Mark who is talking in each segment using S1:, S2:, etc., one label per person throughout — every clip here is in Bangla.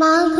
S1: Mom.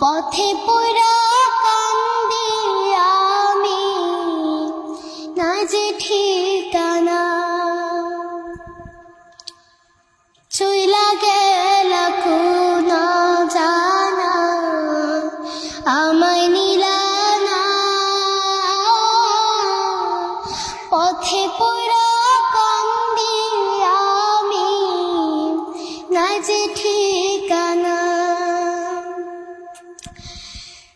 S1: পথে পুরা কান্দি আমি না যে ঠিকানা চইলা গেলা নিলা না পথে পুরা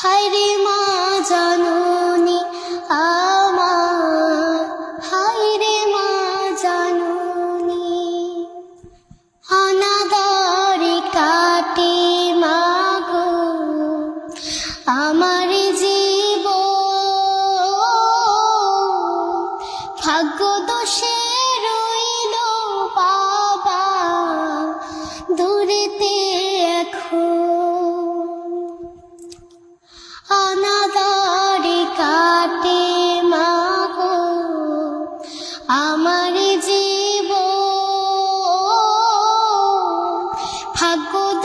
S1: হায়রে মা জাননি আমার মা জাননি। অনাদারে কাটে মাগো আমার জীব ভাগ্য দোষে আমার জীব ভাগ্য